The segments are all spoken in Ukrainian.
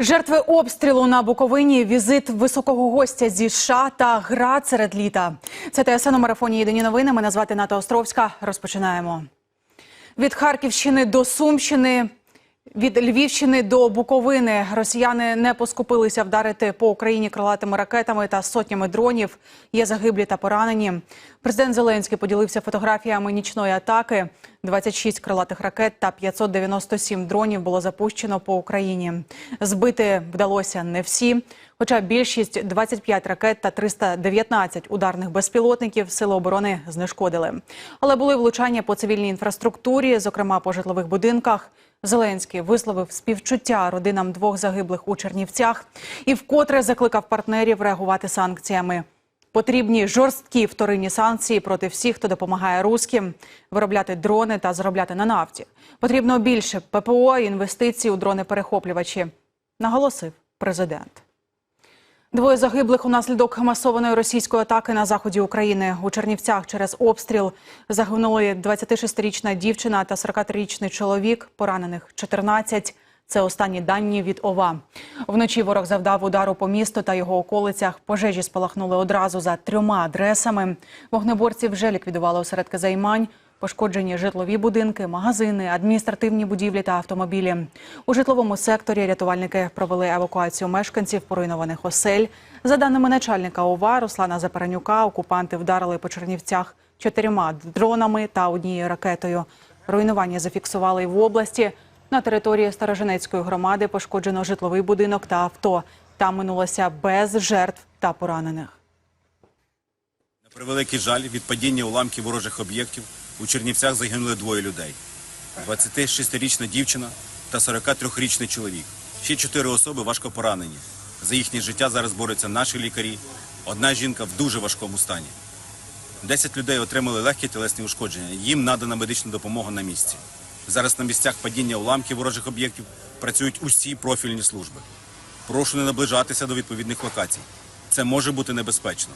Жертви обстрілу на Буковині, візит високого гостя зі США та град серед літа. Це ТСН у марафоні Єдині новини. Мене звати Ната Островська. Розпочинаємо. Від Харківщини до Сумщини, від Львівщини до Буковини росіяни не поскупилися вдарити по Україні крилатими ракетами та сотнями дронів. Є загиблі та поранені. Президент Зеленський поділився фотографіями нічної атаки. 26 крилатих ракет та 597 дронів було запущено по Україні. Збити вдалося не всі. Хоча більшість 25 ракет та 319 ударних безпілотників сили оборони знешкодили. Але були влучання по цивільній інфраструктурі, зокрема по житлових будинках. Зеленський висловив співчуття родинам двох загиблих у Чернівцях і вкотре закликав партнерів реагувати санкціями. Потрібні жорсткі вторинні санкції проти всіх, хто допомагає руським виробляти дрони та заробляти на нафті. Потрібно більше ППО і інвестицій у дрони-перехоплювачі, наголосив президент. Двоє загиблих унаслідок масованої російської атаки на заході України у Чернівцях через обстріл загинули 26-річна дівчина та 43-річний чоловік. Поранених 14. Це останні дані від ОВА. Вночі ворог завдав удару по місту та його околицях. Пожежі спалахнули одразу за трьома адресами. Вогнеборці вже ліквідували осередки займань. Пошкоджені житлові будинки, магазини, адміністративні будівлі та автомобілі. У житловому секторі рятувальники провели евакуацію мешканців поруйнованих осель. За даними начальника ОВА Руслана Запаранюка, окупанти вдарили по Чернівцях чотирма дронами та однією ракетою. Руйнування зафіксували в області. На території Старожинецької громади пошкоджено житловий будинок та авто. Там минулося без жертв та поранених. На превеликий жаль, від падіння уламків ворожих об'єктів у Чернівцях загинули двоє людей: 26-річна дівчина та 43-річний чоловік. Ще чотири особи важко поранені. За їхнє життя зараз борються наші лікарі. Одна жінка в дуже важкому стані. Десять людей отримали легкі тілесні ушкодження. Їм надана медична допомога на місці. Зараз на місцях падіння уламків ворожих об'єктів працюють усі профільні служби. Прошу не наближатися до відповідних локацій. Це може бути небезпечно.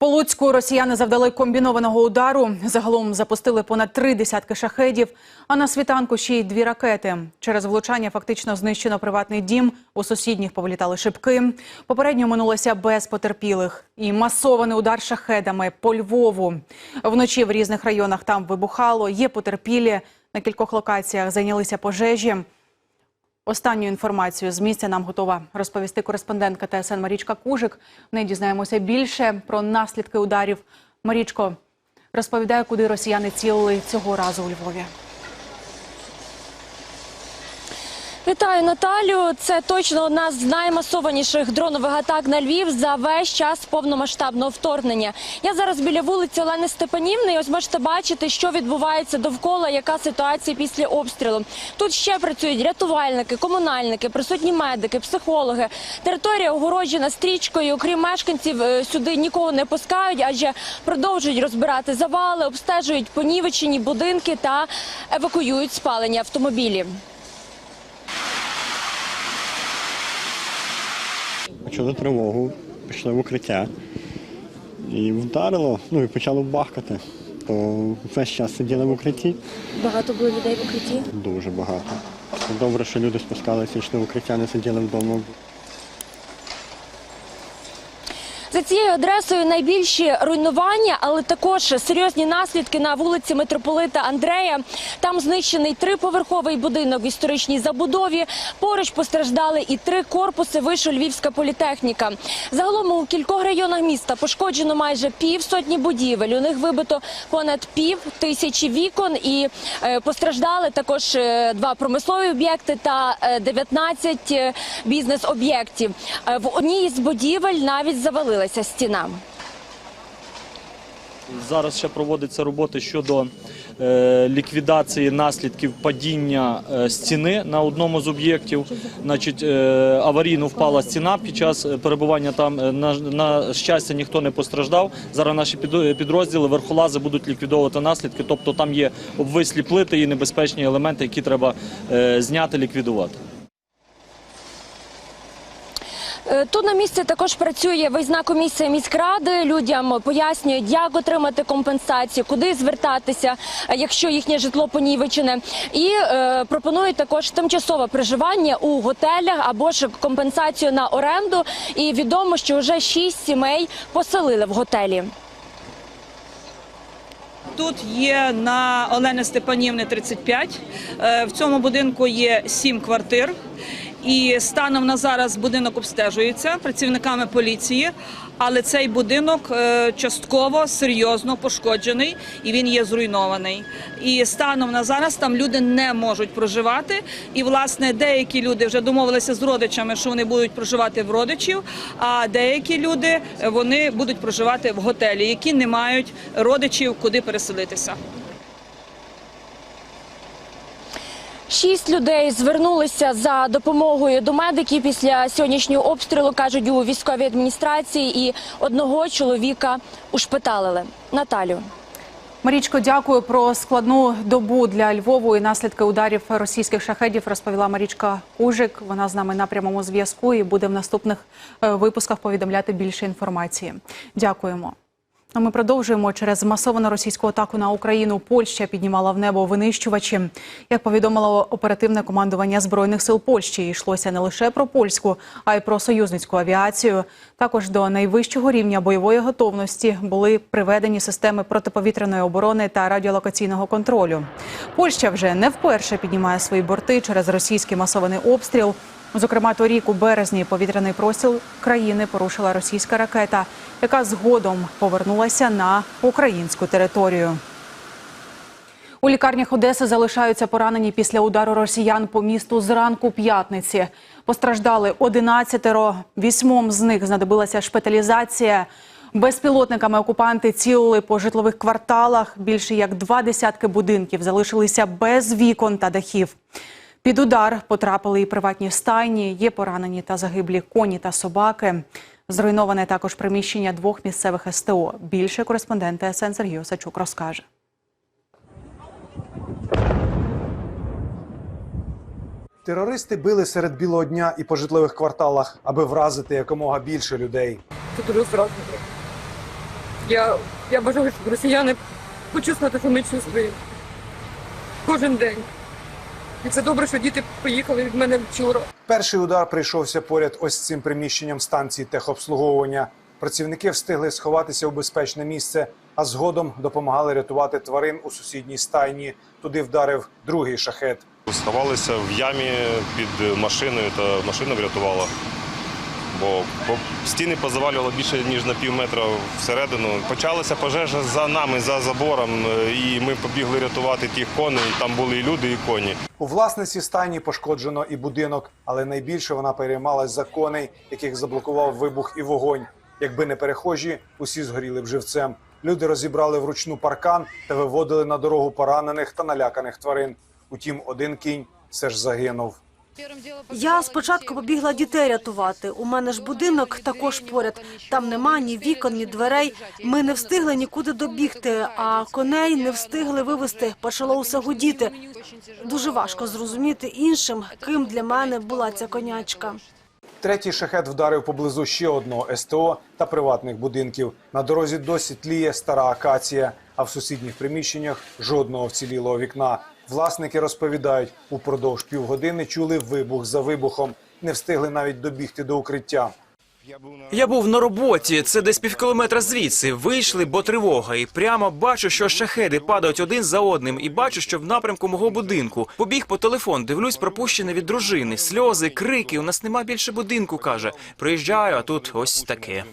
По Луцьку росіяни завдали комбінованого удару. Загалом запустили понад три десятки шахедів, а на світанку ще й дві ракети. Через влучання фактично знищено приватний дім. У сусідніх повилітали шибки. Попередньо минулося без потерпілих. І масований удар шахедами по Львову. Вночі в різних районах там вибухало. Є потерпілі. На кількох локаціях зайнялися пожежі. Останню інформацію з місця нам готова розповісти кореспондентка ТСН Марічка Кужик. В неї дізнаємося більше про наслідки ударів. Марічко розповідає, куди росіяни цілили цього разу у Львові. Вітаю Наталю. Це точно одна з наймасованіших дронових атак на Львів за весь час повномасштабного вторгнення. Я зараз біля вулиці Олени Степанівни. і Ось можете бачити, що відбувається довкола, яка ситуація після обстрілу. Тут ще працюють рятувальники, комунальники, присутні медики, психологи. Територія огороджена стрічкою. Окрім мешканців, е, сюди нікого не пускають, адже продовжують розбирати завали, обстежують понівечені будинки та евакуюють спалені автомобілі. Почули тривогу, пішли в укриття. І вдарило, ну і почало бахкати. То весь час сиділи в укритті. Багато було людей в укритті. Дуже багато. Добре, що люди спускалися, йшли в укриття, не сиділи вдома. За цією адресою найбільші руйнування, але також серйозні наслідки на вулиці митрополита Андрея. Там знищений триповерховий будинок в історичній забудові. Поруч постраждали і три корпуси вишу Львівська політехніка. Загалом у кількох районах міста пошкоджено майже пів сотні будівель. У них вибито понад пів тисячі вікон і е, постраждали також е, два промислові об'єкти та е, 19 е, бізнес-об'єктів. В одній із будівель навіть завалилася стіна. Зараз ще проводяться роботи щодо е, ліквідації наслідків падіння е, стіни на одному з об'єктів. Значить, е, аварійно впала стіна під час перебування там. На, щастя, ніхто не постраждав. Зараз наші під- підрозділи верхолази будуть ліквідовувати наслідки. Тобто там є обвислі плити і небезпечні елементи, які треба зняти, ліквідувати. Е, Тут на місці також працює виїзна комісія міськради. Людям пояснюють, як отримати компенсацію, куди звертатися, е, якщо їхнє житло понівечене. І е, пропонують також тимчасове проживання у готелях або ж компенсацію на оренду. І відомо, що вже шість сімей поселили в готелі. Тут є на Олени Степанівни 35. Е, В цьому будинку є 7 квартир. І станом на зараз будинок обстежується працівниками поліції, але цей будинок е, частково серйозно пошкоджений і він є зруйнований. І станом на зараз там люди не можуть проживати. І власне деякі люди вже домовилися з родичами, що вони будуть проживати в родичів, а деякі люди е, вони будуть проживати в готелі, які не мають родичів, куди переселитися. Шість людей звернулися за допомогою до медиків після сьогоднішнього обстрілу, кажуть у військовій адміністрації, і одного чоловіка ушпиталили. Наталю. Марічко, дякую про складну добу для Львову і наслідки ударів російських шахедів. Розповіла Марічка Кужик. Вона з нами на прямому зв'язку і буде в наступних е, випусках повідомляти більше інформації. Дякуємо. А ми продовжуємо через масовану російську атаку на Україну. Польща піднімала в небо винищувачі. Як повідомило оперативне командування збройних сил Польщі, йшлося не лише про польську, а й про союзницьку авіацію. Також до найвищого рівня бойової готовності були приведені системи протиповітряної оборони та радіолокаційного контролю. Польща вже не вперше піднімає свої борти через російський масований обстріл. Зокрема, торік у березні повітряний простір країни порушила російська ракета, яка згодом повернулася на українську територію. У лікарнях Одеси залишаються поранені після удару росіян по місту зранку п'ятниці. Постраждали 11, вісьмом з них знадобилася шпиталізація. Безпілотниками окупанти цілили по житлових кварталах. Більше як два десятки будинків залишилися без вікон та дахів. Під удар потрапили і приватні стайні. Є поранені та загиблі коні та собаки. Зруйноване також приміщення двох місцевих СТО. Більше кореспондент ТСН Сергій Осачук розкаже. Терористи били серед білого дня і по житлових кварталах, аби вразити якомога більше людей. Це дуже страшно. Я, я бажаю, щоб росіяни почувствувати, що ми чувствуємо. Кожен день. І це добре, що діти поїхали від мене вчора. Перший удар прийшовся поряд ось цим приміщенням станції техобслуговування. Працівники встигли сховатися у безпечне місце, а згодом допомагали рятувати тварин у сусідній стайні. Туди вдарив другий шахет. Сховалися в ямі під машиною та машина врятувала. Бо стіни позавалювало більше ніж на пів метра всередину. Почалася пожежа за нами, за забором, е, і ми побігли рятувати тих коней. Там були і люди, і коні. У власниці стайні пошкоджено і будинок, але найбільше вона переймалась за коней, яких заблокував вибух і вогонь. Якби не перехожі, усі згоріли б живцем. Люди розібрали вручну паркан та виводили на дорогу поранених та наляканих тварин. Утім, один кінь все ж загинув. Я спочатку побігла дітей рятувати. У мене ж будинок також поряд. Там нема ні вікон, ні дверей. Ми не встигли нікуди добігти, а коней не встигли вивезти. Почало усе гудіти. Дуже важко зрозуміти іншим, ким для мене була ця конячка. Третій шахет вдарив поблизу ще одного СТО та приватних будинків. На дорозі досі тліє стара акація, а в сусідніх приміщеннях жодного вцілілого вікна. Власники розповідають, упродовж півгодини чули вибух за вибухом, не встигли навіть добігти до укриття. Я був на роботі, це десь півкілометра звідси. Вийшли, бо тривога, і прямо бачу, що шахеди падають один за одним, і бачу, що в напрямку мого будинку. Побіг по телефон, дивлюсь, пропущене від дружини, сльози, крики. У нас нема більше будинку. каже. Приїжджаю, а тут ось таке.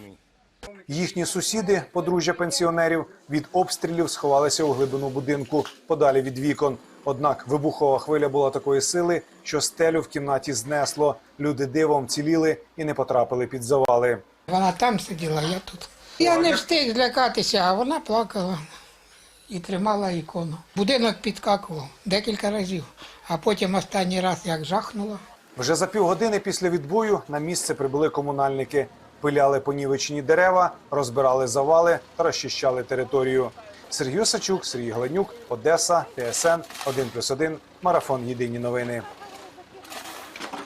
Їхні сусіди, подружжя пенсіонерів, від обстрілів сховалися у глибину будинку, подалі від вікон. Однак вибухова хвиля була такої сили, що стелю в кімнаті знесло. Люди дивом ціліли і не потрапили під завали. Вона там сиділа, я тут. Я не встиг злякатися, а вона плакала і тримала ікону. Будинок підкакував декілька разів, а потім останній раз як жахнула. Вже за півгодини після відбою на місце прибули комунальники. Пиляли понівечені дерева, розбирали завали та розчищали територію. Сергій Осачук, Сергій Гладнюк, Одеса, ТСН 1+,1, Марафон Єдині новини.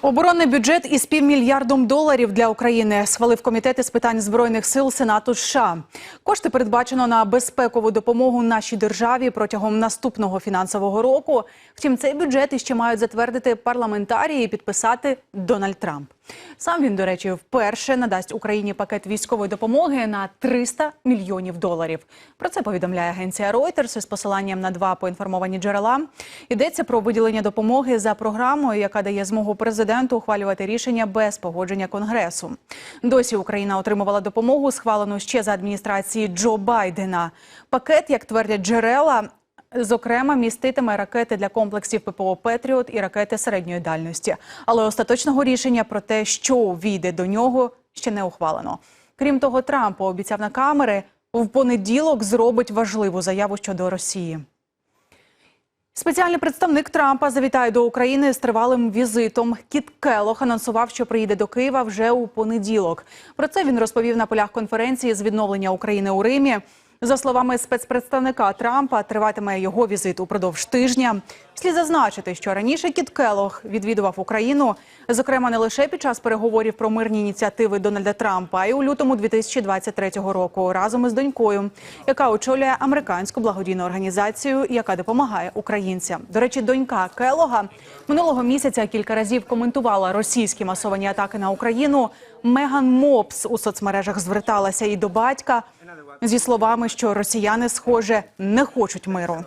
Оборонний бюджет із півмільярдом доларів для України схвалив комітет із питань збройних сил Сенату США. Кошти передбачено на безпекову допомогу нашій державі протягом наступного фінансового року. Втім, цей бюджет іще мають затвердити парламентарії і підписати Дональд Трамп. Сам він, до речі, вперше надасть Україні пакет військової допомоги на 300 мільйонів доларів. Про це повідомляє агенція Reuters із посиланням на два поінформовані джерела. Йдеться про виділення допомоги за програмою, яка дає змогу президенту ухвалювати рішення без погодження конгресу. Досі Україна отримувала допомогу, схвалену ще за адміністрації Джо Байдена. Пакет, як твердять джерела. Зокрема, міститиме ракети для комплексів ППО Петріот і ракети середньої дальності. Але остаточного рішення про те, що війде до нього, ще не ухвалено. Крім того, Трамп обіцяв на камери в понеділок зробить важливу заяву щодо Росії. Спеціальний представник Трампа завітає до України з тривалим візитом. Кіт Келох анонсував, що приїде до Києва вже у понеділок. Про це він розповів на полях конференції з відновлення України у Римі. За словами спецпредставника Трампа, триватиме його візит упродовж тижня. Слід зазначити, що раніше Кіт Келох відвідував Україну, зокрема не лише під час переговорів про мирні ініціативи Дональда Трампа, а й у лютому 2023 року разом із донькою, яка очолює американську благодійну організацію, яка допомагає українцям. До речі, донька Келога минулого місяця кілька разів коментувала російські масовані атаки на Україну. Меган Мопс у соцмережах зверталася і до батька зі словами, що росіяни, схоже, не хочуть миру.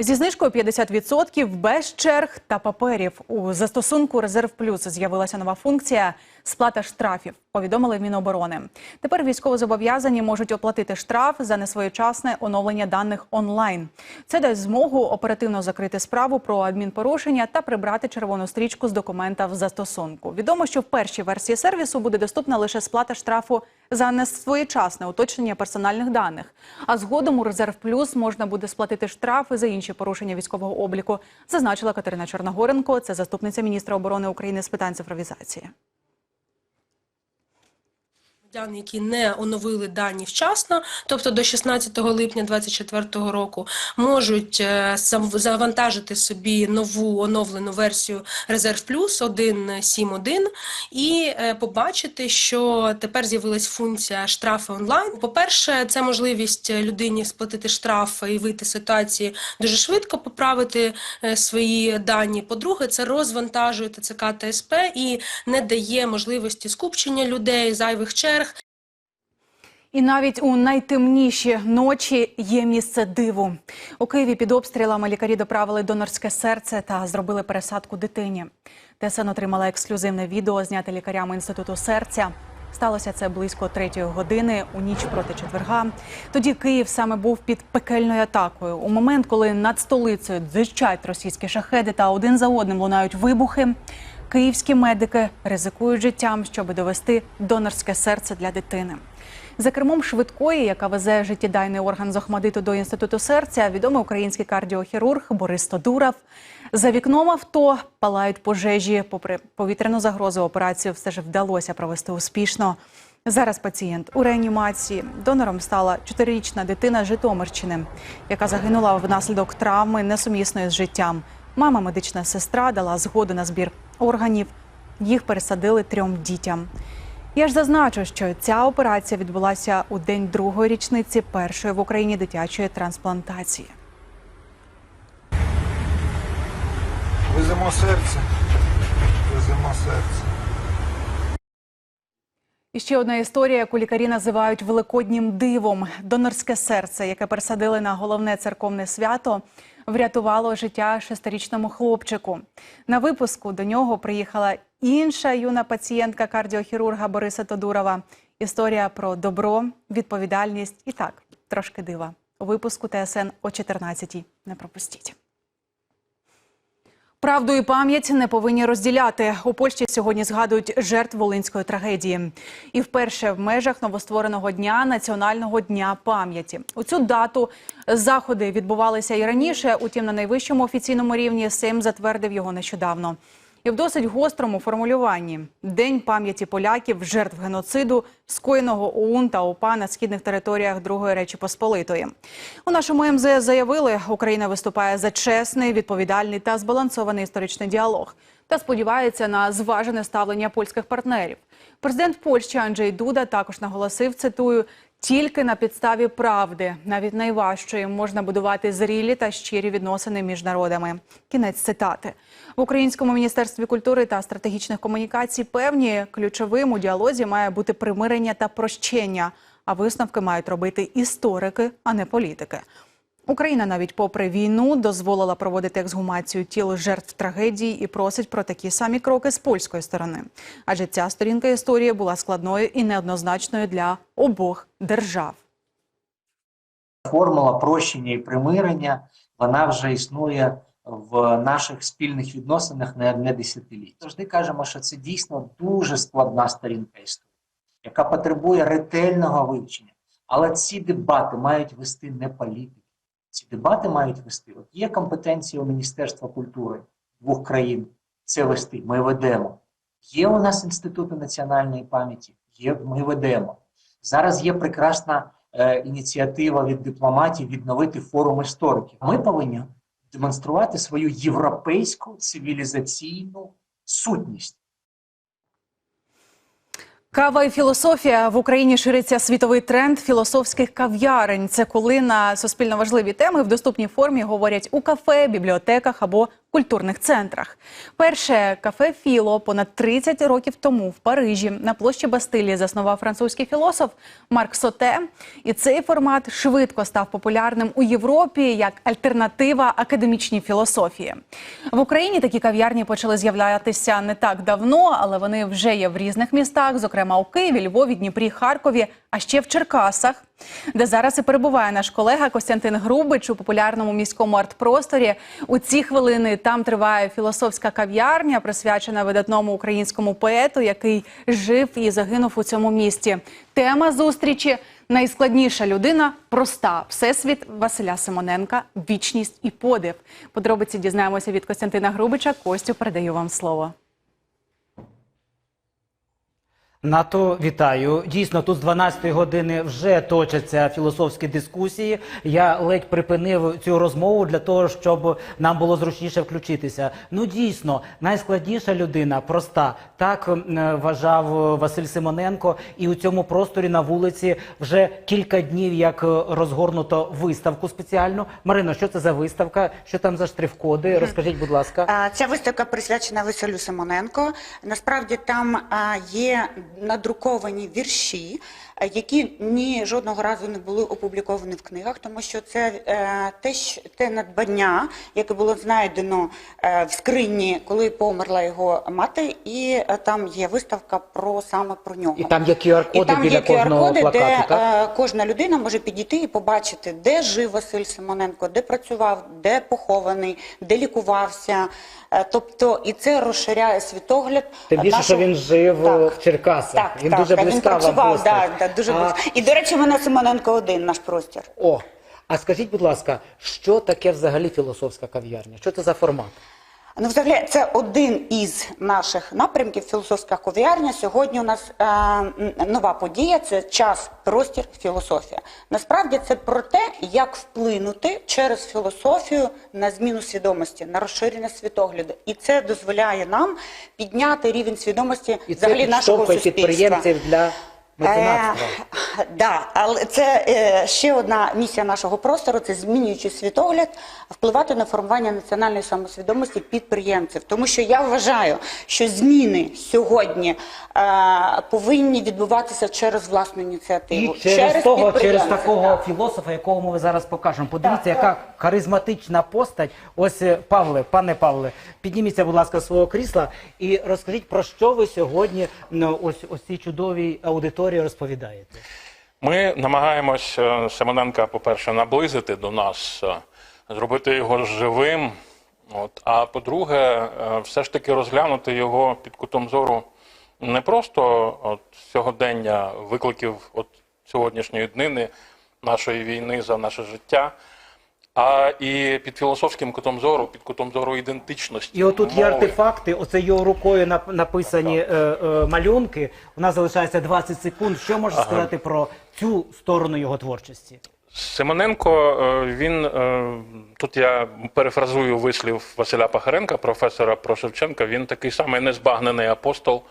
Зі знижкою 50% без черг та паперів у застосунку Резерв Плюс з'явилася нова функція сплата штрафів. Повідомили в Міноборони. Тепер військовозобов'язані можуть оплатити штраф за несвоєчасне оновлення даних онлайн. Це дасть змогу оперативно закрити справу про адмінпорушення та прибрати червону стрічку з документа в застосунку. Відомо, що в першій версії сервісу буде доступна лише сплата штрафу за несвоєчасне уточнення персональних даних. А згодом у Резерв Плюс можна буде сплатити штрафи за інші порушення військового обліку, зазначила Катерина Чорногоренко. Це заступниця міністра оборони України з питань цифровізації. Громадян, які не оновили дані вчасно, тобто до 16 липня 2024 року, можуть е, завантажити собі нову оновлену версію Резерв Плюс 1.7.1 і е, побачити, що тепер з'явилась функція штрафи онлайн. По-перше, це можливість людині сплатити штраф і вийти з ситуації дуже швидко, поправити е, свої дані. По-друге, це розвантажує ТЦК та і не дає можливості скупчення людей, зайвих черг. І навіть у найтемніші ночі є місце диву. У Києві під обстрілами лікарі доправили донорське серце та зробили пересадку дитині. ТСН отримала ексклюзивне відео, зняте лікарями інституту серця. Сталося це близько третьої години у ніч проти четверга. Тоді Київ саме був під пекельною атакою. У момент, коли над столицею дзищать російські шахеди та один за одним лунають вибухи. Київські медики ризикують життям, щоб довести донорське серце для дитини. За кермом швидкої, яка везе життєдайний орган з Охмадиту до інституту серця, відомий український кардіохірург Борис Тодуров. За вікном авто палають пожежі. Попри повітряну загрозу, операцію все ж вдалося провести успішно. Зараз пацієнт у реанімації. Донором стала чотирирічна дитина Житомирщини, яка загинула внаслідок травми несумісної з життям. Мама, медична сестра, дала згоду на збір органів. Їх пересадили трьом дітям. Я ж зазначу, що ця операція відбулася у день другої річниці першої в Україні дитячої трансплантації. Веземо серце. Веземо серце. І ще одна історія, яку лікарі називають великоднім дивом. Донорське серце, яке пересадили на головне церковне свято, врятувало життя шестирічному хлопчику. На випуску до нього приїхала інша юна пацієнтка кардіохірурга Бориса Тодурова. Історія про добро, відповідальність і так трошки дива. У випуску ТСН о 14-й. Не пропустіть. Правду і пам'ять не повинні розділяти. У Польщі сьогодні згадують жертв волинської трагедії. І вперше в межах новоствореного дня національного дня пам'яті. У цю дату заходи відбувалися і раніше. Утім, на найвищому офіційному рівні Сейм затвердив його нещодавно. І в досить гострому формулюванні День пам'яті поляків, жертв геноциду, скоєного ОУН та ОПА на східних територіях Другої Речі Посполитої. У нашому МЗС заявили, Україна виступає за чесний, відповідальний та збалансований історичний діалог та сподівається на зважене ставлення польських партнерів. Президент Польщі Анджей Дуда також наголосив, цитую, тільки на підставі правди, навіть найважчої, можна будувати зрілі та щирі відносини між народами. Кінець цитати в українському міністерстві культури та стратегічних комунікацій. Певні ключовим у діалозі має бути примирення та прощення. А висновки мають робити історики, а не політики. Україна навіть попри війну дозволила проводити ексгумацію тіл жертв трагедії і просить про такі самі кроки з польської сторони. Адже ця сторінка історії була складною і неоднозначною для обох держав. формула прощення і примирення вона вже існує в наших спільних відносинах не одне десятиліття. Завжди кажемо, що це дійсно дуже складна сторінка історії, яка потребує ретельного вивчення. Але ці дебати мають вести не політики. Ці дебати мають вести. От є компетенція у Міністерства культури двох країн це вести. Ми ведемо. Є у нас інститути національної пам'яті. Є, ми ведемо. Зараз є прекрасна е, ініціатива від дипломатів відновити форум істориків. Ми повинні демонструвати свою європейську цивілізаційну сутність. Кава і філософія в Україні шириться світовий тренд філософських кав'ярень. Це коли на суспільно важливі теми в доступній формі говорять у кафе, бібліотеках або культурних центрах. Перше кафе Філо понад 30 років тому в Парижі на площі Бастилії заснував французький філософ Марк Соте. І цей формат швидко став популярним у Європі як альтернатива академічній філософії. В Україні такі кав'ярні почали з'являтися не так давно, але вони вже є в різних містах, зокрема у Києві, Львові, Дніпрі, Харкові, а ще в Черкасах, де зараз і перебуває наш колега Костянтин Грубич у популярному міському арт-просторі. У ці хвилини там триває філософська кав'ярня, присвячена видатному українському поету, який жив і загинув у цьому місті. Тема зустрічі найскладніша людина проста всесвіт Василя Симоненка, вічність і подив. Подробиці дізнаємося від Костянтина Грубича. Костю передаю вам слово. НАТО, вітаю. Дійсно, тут з 12-ї години вже точаться філософські дискусії. Я ледь припинив цю розмову для того, щоб нам було зручніше включитися. Ну дійсно, найскладніша людина, проста. Так е, вважав Василь Симоненко. І у цьому просторі на вулиці вже кілька днів як е, розгорнуто виставку спеціальну. Марино, що це за виставка? Що там за штрих-коди? Розкажіть, будь ласка. Ця виставка присвячена Василю Симоненко. Насправді там є надруковані вірші, які ні жодного разу не були опубліковані в книгах, тому що це е, те, те надбання, яке було знайдено е, в скрині, коли померла його мати, і е, там є виставка про саме про нього. І там є QR-коди біля є кожного плакату, де так? е, кожна людина може підійти і побачити, де жив Василь Симоненко, де працював, де похований, де лікувався. Е, Тобто, і це розширяє світогляд. Тим більше, нашого- що він жив Так. в Черкасах. Так, він так, дуже так, близька він вам працював, постать. да, да, дуже А- близько. І, до речі, ми на Симоненко один наш простір. О, а скажіть, будь ласка, що таке взагалі філософська кав'ярня? Що це за формат? Ну, взагалі, це один із наших напрямків філософська кав'ярня. Сьогодні у нас е, нова подія це час, простір, філософія. Насправді це про те, як вплинути через філософію на зміну свідомості, на розширення світогляду. І це дозволяє нам підняти рівень свідомості І це взагалі нашого суспільства. підприємців для меценатства. Е, да, але це е, ще одна місія нашого простору це змінюючи світогляд, впливати на формування національної самосвідомості підприємців. Тому що я вважаю, що зміни сьогодні е, повинні відбуватися через власну ініціативу. І через, того, через такого да. філософа, якого ми зараз покажемо. Подивіться, яка харизматична постать. Ось Павле, пане Павле, підніміться, будь ласка, з свого крісла і розкажіть про що ви сьогодні ну, ось ось цій чудовій аудиторії розповідаєте. Ми намагаємось Семененка, по-перше, наблизити до нас, е, зробити його живим. От, а по-друге, е, все ж таки розглянути його під кутом зору не просто от, сьогодення викликів от, сьогоднішньої днини нашої війни за наше життя, а і під філософським кутом зору, під кутом зору ідентичності. І отут є мови. артефакти, оце його рукою нап- написані е, е, малюнки. У нас залишається 20 секунд. Що можеш Ага. сказати про цю сторону його творчості? Семененко, е, він е, тут я перефразую вислів Василя Пахаренка, професора про Шевченка. Він такий самий незбагнений апостол,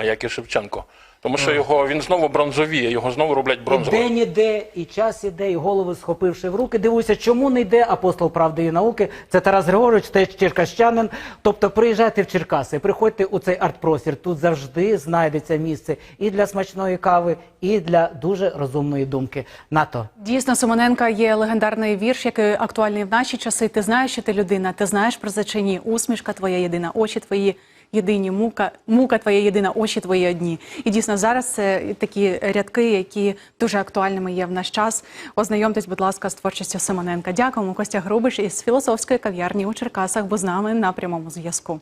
як і Шевченко. Тому що його він знову бронзовіє, його знову роблять І день іде, і час іде, і голови схопивши в руки. Дивуюся, чому не йде апостол правди і науки. Це Тарас Григорович, теж черкащанин. Тобто приїжджайте в Черкаси, приходьте у цей арт-простір. Тут завжди знайдеться місце і для смачної кави, і для дуже розумної думки. НАТО. Дійсно, Симоненка є легендарний вірш, який актуальний в наші часи. Ти знаєш, що ти людина, ти знаєш про це чи ні? Усмішка твоя єдина, очі твої єдині, мука, мука твоя єдина, очі твої одні. І дійсно зараз це такі рядки, які дуже актуальними є в наш час. Ознайомтесь, будь ласка, з творчістю Симоненка. Дякуємо. Костя Грубиш із філософської кав'ярні у Черкасах, бо з нами на прямому зв'язку.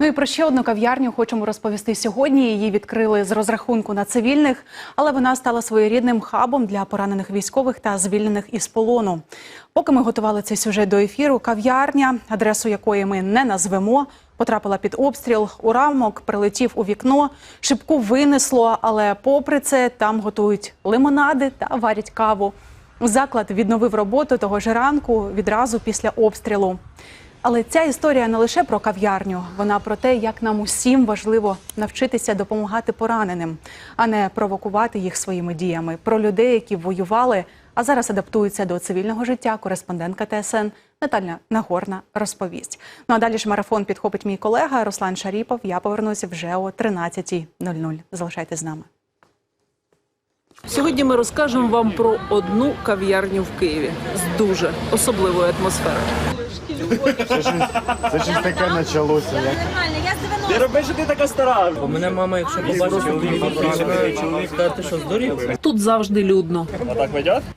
Ну і про ще одну кав'ярню хочемо розповісти сьогодні. Її відкрили з розрахунку на цивільних, але вона стала своєрідним хабом для поранених військових та звільнених із полону. Поки ми готували цей сюжет до ефіру, кав'ярня, адресу якої ми не назвемо, потрапила під обстріл. Урамок прилетів у вікно, шибку винесло, але попри це там готують лимонади та варять каву. Заклад відновив роботу того ж ранку відразу після обстрілу. Але ця історія не лише про кав'ярню, вона про те, як нам усім важливо навчитися допомагати пораненим, а не провокувати їх своїми діями. Про людей, які воювали, а зараз адаптуються до цивільного життя. Кореспондентка ТСН Наталя Нагорна розповість. Ну а далі ж марафон підхопить мій колега Руслан Шаріпов. Я повернуся вже о 13.00. Залишайтесь з нами. Сьогодні ми розкажемо вам про одну кав'ярню в Києві з дуже особливою атмосферою. Це щось таке почалося. Не роби, що ти така стара. У мене мама, якщо побачить сказати, що здурів. Тут завжди людно.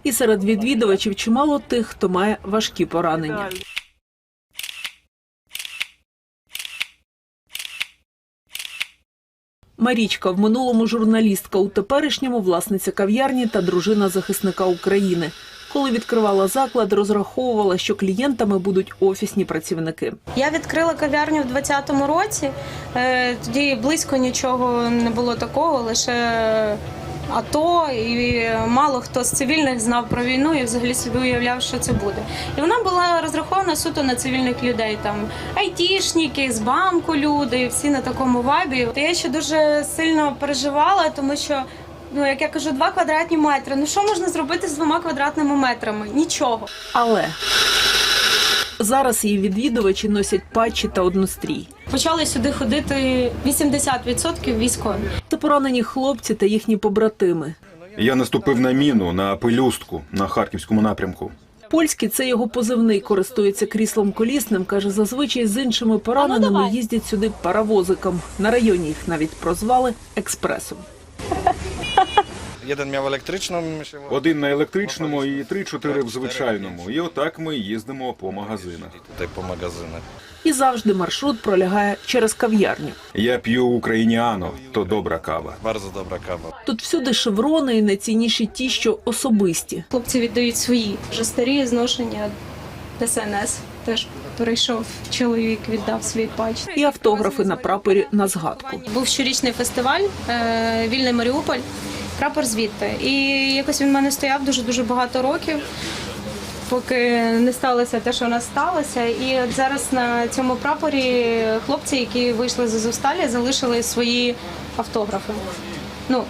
І серед відвідувачів чимало тих, хто має важкі поранення. Марічка в минулому журналістка, у теперішньому власниця кав'ярні та дружина захисника України. Коли відкривала заклад, розраховувала, що клієнтами будуть офісні працівники. Я відкрила кав'ярню в 2020 році. Е, Тоді близько нічого не було такого, лише АТО, і мало хто з цивільних знав про війну і взагалі собі уявляв, що це буде. І вона була розрахована суто на цивільних людей, там айтішники, з банку люди, всі на такому вайбі. Та я ще дуже сильно переживала, тому що. Ну, як я кажу, два квадратні метри. Ну що можна зробити з двома квадратними метрами? Нічого. Але зараз її відвідувачі носять патчі та однострій. Почали сюди ходити 80% військові. Це поранені хлопці та їхні побратими. Я наступив на міну на пелюстку на харківському напрямку. Польський це його позивний, користується кріслом колісним. каже, зазвичай з іншими пораненими їздять сюди паровозиком. На районі їх навіть прозвали експресом. Один в електричному, один на електричному і три-чотири в звичайному. І отак ми їздимо по магазинах. по магазинах. І завжди маршрут пролягає через кав'ярню. Я п'ю україніано, то добра кава. Дуже добра кава. Тут всюди шеврони і найцінніші ті, що особисті. Хлопці віддають свої вже старі зношення ДСНС. Теж перейшов чоловік, віддав свій патч. І автографи на прапорі на згадку. Був щорічний фестиваль е, Вільний Маріуполь. Прапор звідти. І якось він в мене стояв дуже дуже багато років. Поки не сталося те, що у нас сталося, і от зараз на цьому прапорі хлопці, які вийшли з Азовсталі, залишили свої автографи. Ну,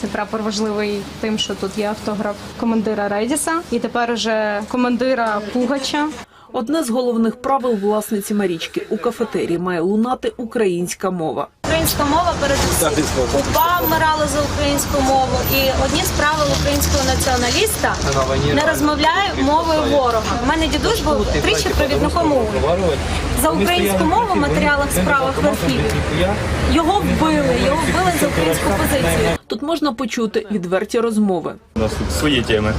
це прапор важливий тим, що тут є автограф командира Редіса і тепер уже командира Пугача. Одне з головних правил власниці Марічки у кафетерії має лунати українська мова. Українська мова передусім. УПА вмирала за українську мову. І одні з правил українського націоналіста не розмовляє мовою ворога. У мене дідусь був тричі провідником УН. За українську мову в матеріалах справах в архіві. Його вбили, його вбили за українську позицію. Тут можна почути відверті розмови У нас тут свої теми.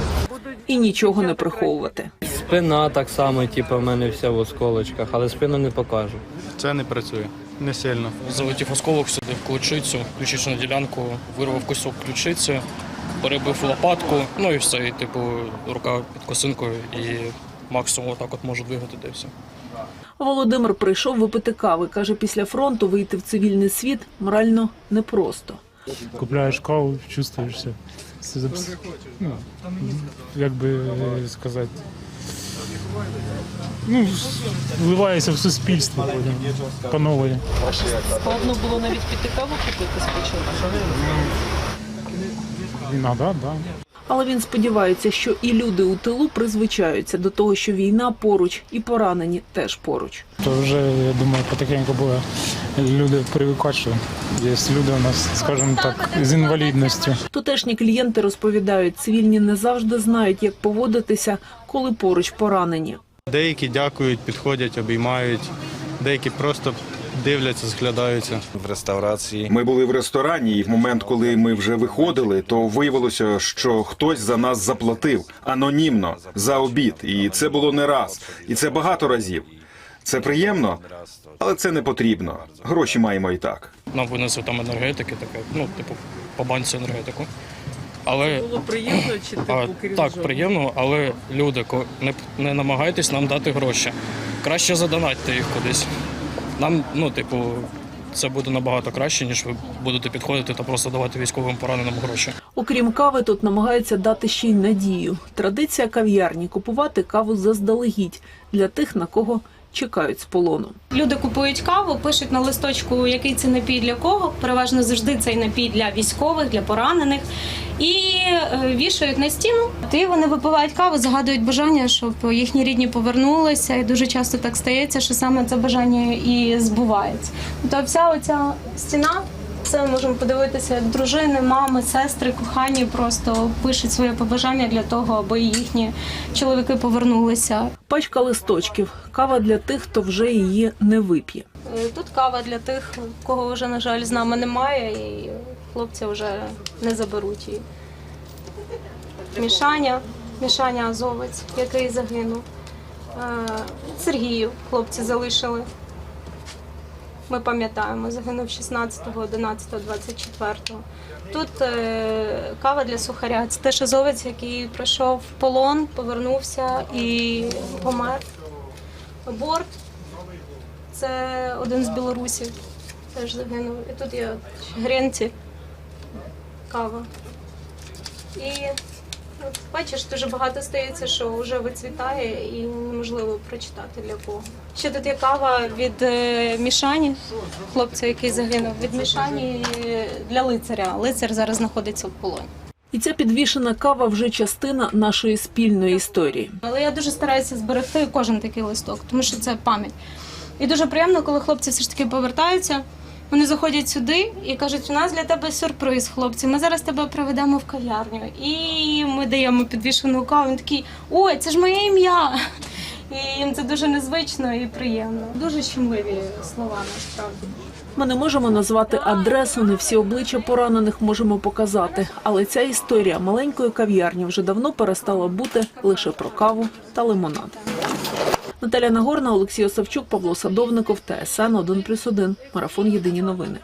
і нічого не приховувати. Спина так само, типу, в мене вся в осколочках, але спину не покажу. Це не працює. Не сильно. Залетів осколок сюди в ключицю, ключичну ділянку, вирвав кусок ключиці, перебив лопатку, ну і все. І, типу, рука під косинкою і максимум отак от можу двигати де все. Володимир прийшов випити кави. Каже, після фронту вийти в цивільний світ морально непросто. Купляєш каву, чувствуєшся. Ну, як би сказати. Ну, вливається в суспільство потім по нової. Складно було навіть піти каву купити спочатку. Іноді, да. Але він сподівається, що і люди у тилу призвичаються до того, що війна поруч, і поранені теж поруч. То вже, я думаю, потихеньку буде люди привикати, що є люди у нас, скажімо так, з інвалідністю. Тутешні клієнти розповідають, цивільні не завжди знають, як поводитися, коли поруч поранені. Деякі дякують, підходять, обіймають, деякі просто дивляться, зглядаються. В реставрації. Ми були в ресторані, і в момент, коли ми вже виходили, то виявилося, що хтось за нас заплатив анонімно за обід. І це було не раз, і це багато разів. Це приємно, але це не потрібно. Гроші маємо і так. Нам винесли там енергетики, таке, ну, типу, по банці енергетику. Але Було приємно чи а, так, приємно, але люди, ко- не, не намагайтесь нам дати гроші. Краще задонатьте їх кудись. Нам, ну, типу, це буде набагато краще, ніж ви будете підходити та просто давати військовим пораненим гроші. Окрім кави, тут намагаються дати ще й надію. Традиція кав'ярні купувати каву заздалегідь для тих, на кого чекають з полону. Люди купують каву, пишуть на листочку, який це напій для кого. Переважно завжди цей напій для військових, для поранених. І е, вішають на стіну. І вони випивають каву, згадують бажання, щоб їхні рідні повернулися. І дуже часто так стається, що саме це бажання і збувається. Тобто вся оця стіна. Це ми можемо подивитися, як дружини, мами, сестри, кохані просто пишуть своє побажання для того, аби їхні чоловіки повернулися. Пачка листочків, кава для тих, хто вже її не вип'є. Е, Тут кава для тих, кого вже, на жаль, з нами немає, і хлопці вже не заберуть її. Мішаня, Мішаня Азовець, який загинув. Е, Сергію хлопці залишили. Ми пам'ятаємо, загинув 16, 11, 24. Тут е, кава для сухаря. Це теж азовець, який пройшов полон, повернувся і помер. Борт це один з білорусів, теж загинув. І тут є гренці, кава. І бачиш, дуже багато стається, що вже вицвітає і неможливо прочитати для кого. Ще тут є кава від е, Мішані, хлопця, який загинув. Від Мішані для лицаря. Лицар зараз знаходиться в полоні. І ця підвішена кава вже частина нашої спільної історії. Але я дуже стараюся зберегти кожен такий листок, тому що це пам'ять. І дуже приємно, коли хлопці все ж таки повертаються. Вони заходять сюди і кажуть, у нас для тебе сюрприз, хлопці. Ми зараз тебе приведемо в кав'ярню. І ми даємо підвішену каву. Він такий, ой, це ж моє ім'я. І їм це дуже незвично і приємно. Дуже щемливі слова насправді. Ми не можемо назвати адресу, не всі обличчя поранених можемо показати. Але ця історія маленької кав'ярні вже давно перестала бути лише про каву та лимонад. Наталя Нагорна, Олексій Осавчук, Павло Садовников, ТСН 1+,1. Марафон Єдині новини.